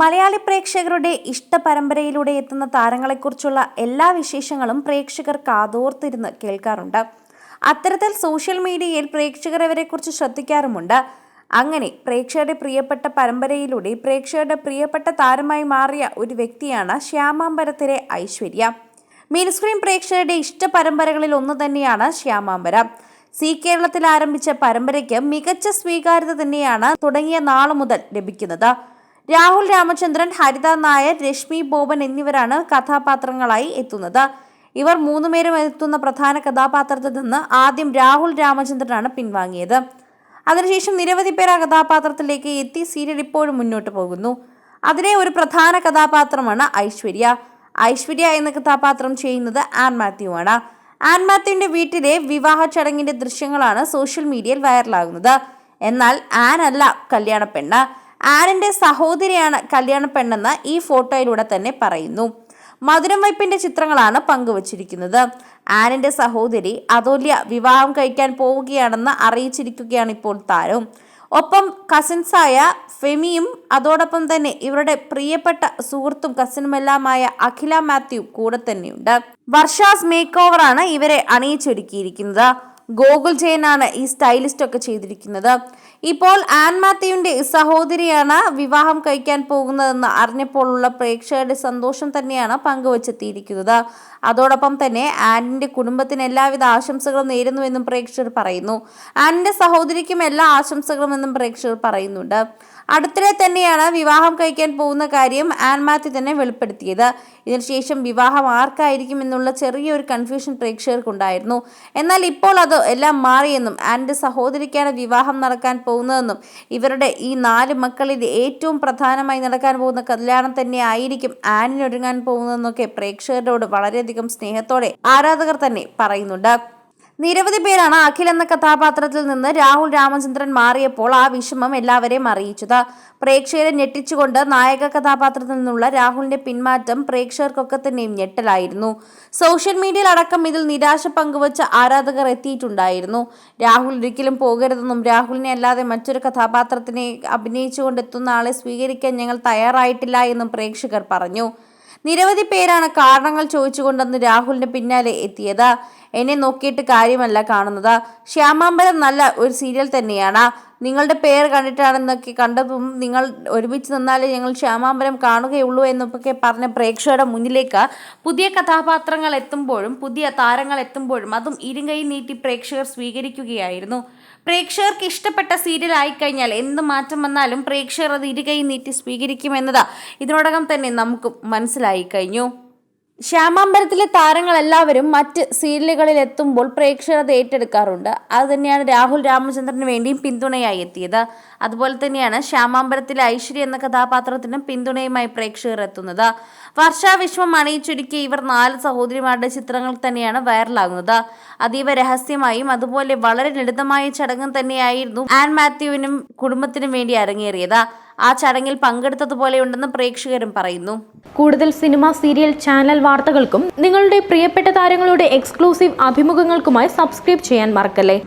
മലയാളി പ്രേക്ഷകരുടെ ഇഷ്ട പരമ്പരയിലൂടെ എത്തുന്ന താരങ്ങളെക്കുറിച്ചുള്ള എല്ലാ വിശേഷങ്ങളും പ്രേക്ഷകർ കാതോർത്തിരുന്ന് കേൾക്കാറുണ്ട്. അത്തരത്തിൽ സോഷ്യൽ മീഡിയയിൽ പ്രേക്ഷകർ ഇവരെക്കുറിച്ച് ശ്രദ്ധിക്കാറുമുണ്ട്. അങ്ങനെ പ്രേക്ഷകരുടെ പ്രിയപ്പെട്ട പരമ്പരയിലൂടെ പ്രേക്ഷകരുടെ പ്രിയപ്പെട്ട താരമായി മാറിയ ഒരു വ്യക്തിയാണ് ശ്യാമാംബരത്തിലെ ഐശ്വര്യ. മീൻസ്ക്രീൻ പ്രേക്ഷകരുടെ ഇഷ്ട പരമ്പരകളിൽ ഒന്ന് തന്നെയാണ് ശ്യാമാംബരം. സി കേരളത്തിൽ ആരംഭിച്ച പരമ്പരയ്ക്ക് മികച്ച സ്വീകാര്യത തന്നെയാണ് തുടങ്ങിയ നാളു മുതൽ ലഭിക്കുന്നത്. രാഹുൽ രാമചന്ദ്രൻ ഹരിത നായർ രശ്മി ബോബൻ എന്നിവരാണ് കഥാപാത്രങ്ങളായി എത്തുന്നത്. ഇവർ മൂന്നുപേരും എത്തുന്ന പ്രധാന കഥാപാത്രത്തിൽ നിന്ന് ആദ്യം രാഹുൽ രാമചന്ദ്രനാണ് പിൻവാങ്ങിയത്. അതിനുശേഷം നിരവധി പേർ ആ കഥാപാത്രത്തിലേക്ക് എത്തി സീരിയൽ ഇപ്പോഴും മുന്നോട്ട് പോകുന്നു. അതിലെ ഒരു പ്രധാന കഥാപാത്രമാണ് ഐശ്വര്യ. ഐശ്വര്യ എന്ന കഥാപാത്രം ചെയ്യുന്നത് ആൻ മാത്യു ആണ്. ആൻ മാത്യുവിന്റെ വീട്ടിലെ വിവാഹ ചടങ്ങിന്റെ ദൃശ്യങ്ങളാണ് സോഷ്യൽ മീഡിയയിൽ വൈറലാകുന്നത്. എന്നാൽ ആൻ അല്ല കല്യാണ പെണ്ണ്. ആനിന്റെ സഹോദരിയാണ് കല്യാണ പെണ്ണെന്ന് ഈ ഫോട്ടോയിലൂടെ തന്നെ പറയുന്നു. മധുരം വയ്പിന്റെ ചിത്രങ്ങളാണ് പങ്കുവച്ചിരിക്കുന്നത്. ആനിന്റെ സഹോദരി അതോല്യ വിവാഹം കഴിക്കാൻ പോവുകയാണെന്ന് അറിയിച്ചിരിക്കുകയാണ് ഇപ്പോൾ താരം. ഒപ്പം കസിൻസായ ഫെമിയും അതോടൊപ്പം തന്നെ ഇവരുടെ പ്രിയപ്പെട്ട സുഹൃത്തും കസിനുമെല്ലാമായ അഖില മാത്യു കൂടെ തന്നെയുണ്ട്. വർഷാസ് മേക്ക് ഓവറാണ് ഇവരെ അണിയിച്ചൊരുക്കിയിരിക്കുന്നത്. ഗോകുൽ ജയനാണ് ഈ സ്റ്റൈലിസ്റ്റ് ഒക്കെ ചെയ്തിരിക്കുന്നത്. ഇപ്പോൾ ആൻ മാത്യുവിന്റെ സഹോദരിയാണ് വിവാഹം കഴിക്കാൻ പോകുന്നതെന്ന് അറിഞ്ഞപ്പോഴുള്ള പ്രേക്ഷകരുടെ സന്തോഷം തന്നെയാണ് പങ്കുവച്ചെത്തിയിരിക്കുന്നത്. അതോടൊപ്പം തന്നെ ആനിന്റെ കുടുംബത്തിന് എല്ലാവിധ ആശംസകളും നേരുന്നുവെന്നും പ്രേക്ഷകർ പറയുന്നു. ആനിന്റെ സഹോദരിക്കും എല്ലാ ആശംസകളും എന്നും പ്രേക്ഷകർ പറയുന്നുണ്ട്. അടുത്തിടെ തന്നെയാണ് വിവാഹം കഴിക്കാൻ പോകുന്ന കാര്യം ആൻ മാത്യു തന്നെ വെളിപ്പെടുത്തിയത്. ഇതിനുശേഷം വിവാഹം ആർക്കായിരിക്കും എന്നുള്ള ചെറിയൊരു കൺഫ്യൂഷൻ പ്രേക്ഷകർക്കുണ്ടായിരുന്നു. എന്നാൽ ഇപ്പോൾ അത് എല്ലാം മാറിയെന്നും ആന്റെ സഹോദരിക്കാണ് വിവാഹം നടക്കാൻ പോകുന്നതെന്നും ഇവരുടെ ഈ നാല് മക്കളിൽ ഏറ്റവും പ്രധാനമായി നടക്കാൻ പോകുന്ന കല്യാണം തന്നെ ആയിരിക്കും ആനിനൊരുങ്ങാൻ പോകുന്നതെന്നൊക്കെ പ്രേക്ഷകരോട് വളരെയധികം സ്നേഹത്തോടെ ആരാധകർ തന്നെ പറയുന്നുണ്ട്. നിരവധി പേരാണ് അഖിൽ എന്ന കഥാപാത്രത്തിൽ നിന്ന് രാഹുൽ രാമചന്ദ്രൻ മാറിയപ്പോൾ ആ വിഷമം എല്ലാവരെയും അറിയിച്ചത്. പ്രേക്ഷകരെ ഞെട്ടിച്ചുകൊണ്ട് നായക കഥാപാത്രത്തിൽ നിന്നുള്ള രാഹുലിന്റെ പിന്മാറ്റം പ്രേക്ഷകർക്കൊക്കെ തന്നെയും ഞെട്ടലായിരുന്നു. സോഷ്യൽ മീഡിയയിൽ അടക്കം ഇതിൽ നിരാശ പങ്കുവച്ച ആരാധകർ എത്തിയിട്ടുണ്ടായിരുന്നു. രാഹുൽ ഒരിക്കലും പോകരുതെന്നും രാഹുലിനെ അല്ലാതെ മറ്റൊരു കഥാപാത്രത്തിനെ അഭിനയിച്ചുകൊണ്ടെത്തുന്ന ആളെ സ്വീകരിക്കാൻ ഞങ്ങൾ തയ്യാറായിട്ടില്ല എന്നും പ്രേക്ഷകർ പറഞ്ഞു. നിരവധി പേരാണ് കാരണങ്ങൾ ചോദിച്ചുകൊണ്ടെന്ന് രാഹുലിന് പിന്നാലെ എത്തിയത്. എന്നെ നോക്കിയിട്ട് കാര്യമല്ല കാണുന്നത്. ശ്യാമാമ്പലം നല്ല ഒരു സീരിയൽ തന്നെയാണ്. നിങ്ങളുടെ പേര് കണ്ടിട്ടാണെന്നൊക്കെ കണ്ടതും നിങ്ങൾ ഒരുമിച്ച് നിന്നാലേ ഞങ്ങൾ ശ്യാമാമ്പലം കാണുകയുള്ളൂ എന്നൊക്കെ പറഞ്ഞ പ്രേക്ഷകരുടെ മുന്നിലേക്ക് പുതിയ കഥാപാത്രങ്ങൾ എത്തുമ്പോഴും പുതിയ താരങ്ങൾ എത്തുമ്പോഴും അതും ഇരുകൈ നീട്ടി പ്രേക്ഷകർ സ്വീകരിക്കുകയായിരുന്നു. പ്രേക്ഷകർക്ക് ഇഷ്ടപ്പെട്ട സീരിയൽ ആയിക്കഴിഞ്ഞാൽ എന്ത് മാറ്റം വന്നാലും പ്രേക്ഷകർ അത് ഇരുകൈ നീട്ടി സ്വീകരിക്കുമെന്നത്. ഇതിനോടകം തന്നെ നമുക്ക് മനസ്സിലായി കഴിഞ്ഞു. ശ്യാമാമ്പരത്തിലെ താരങ്ങളെല്ലാവരും മറ്റ് സീരിയലുകളിൽ എത്തുമ്പോൾ പ്രേക്ഷകർ ഏറ്റെടുക്കാറുണ്ട്. അത് തന്നെയാണ് രാഹുൽ രാമചന്ദ്രന് വേണ്ടിയും പിന്തുണയായി എത്തിയത്. അതുപോലെ തന്നെയാണ് ശ്യാമാമ്പരത്തിലെ ഐശ്വര്യ എന്ന കഥാപാത്രത്തിനും പിന്തുണയുമായി പ്രേക്ഷകർ എത്തുന്നത്. വർഷാവിശ്വം അണിയിച്ചൊരുക്കിയ ഇവർ നാല് സഹോദരിമാരുടെ ചിത്രങ്ങൾ തന്നെയാണ് വൈറലാകുന്നത്. അതീവ രഹസ്യമായും അതുപോലെ വളരെ ലളിതമായ ചടങ്ങും തന്നെയായിരുന്നു ആൻ മാത്യുവിനും കുടുംബത്തിനും വേണ്ടി അരങ്ങേറിയത്. ആ ചടങ്ങിൽ പങ്കെടുത്തതുപോലെയുണ്ടെന്ന് പ്രേക്ഷകരും പറയുന്നു. കൂടുതൽ സിനിമ സീരിയൽ ചാനൽ വാർത്തകൾക്കും നിങ്ങളുടെ പ്രിയപ്പെട്ട താരങ്ങളുടെ എക്സ്ക്ലൂസീവ് അഭിമുഖങ്ങൾക്കുമായി സബ്സ്ക്രൈബ് ചെയ്യാൻ മറക്കല്ലേ?